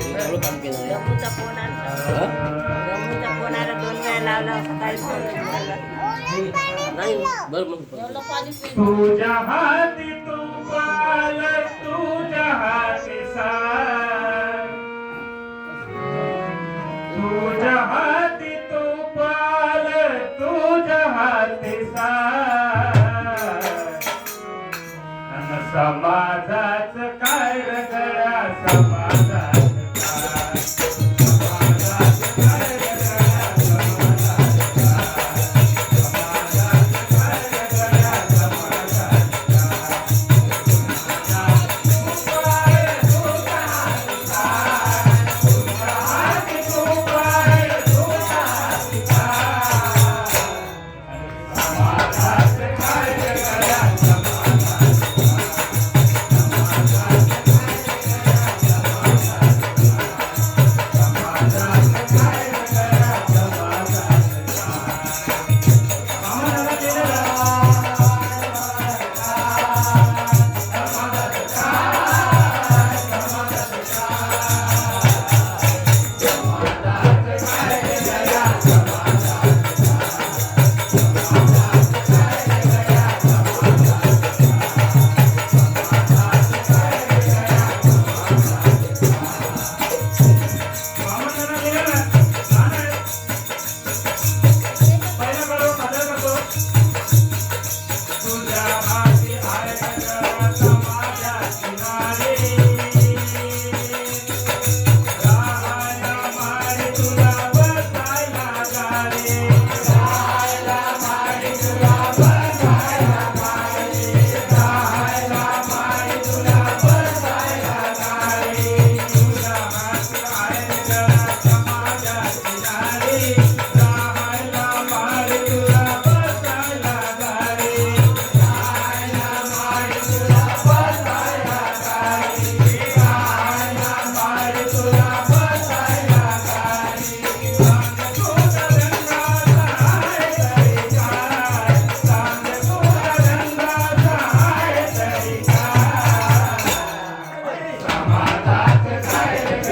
चांगलं काम केलं आहे. गमूचा फोन आला फोन आला दोन वेळा लावला सकाळी फोन नाही बरं मग तुझ्या हाती तुझ्या हाती सार तुझ्या हाती तुझ्या हाती सार बाबासाहेबांनी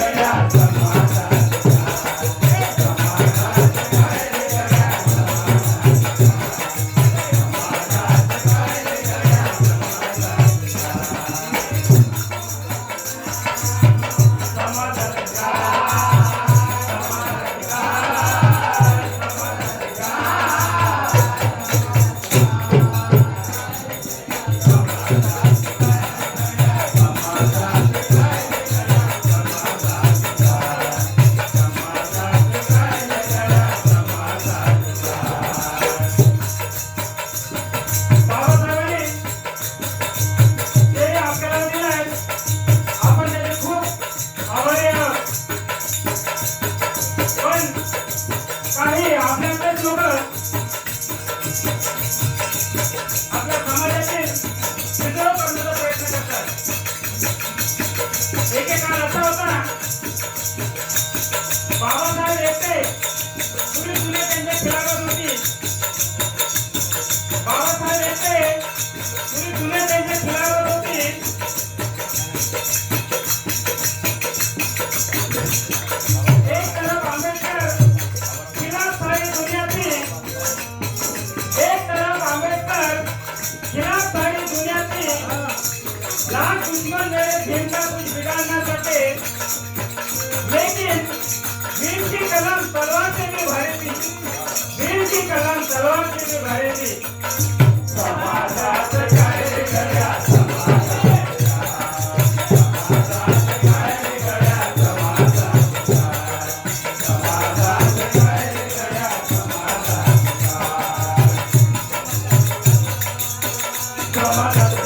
काही लोक आपल्या समाजाचे छिद्र करण्याचा प्रयत्न करतात. एकेकाळ असा होता बाबासाहेब एकटे तुम्ही जुने त्यांच्या खिलाफत होती. बाबासाहेब एकटे त्यांच्या खिलाफत समाजात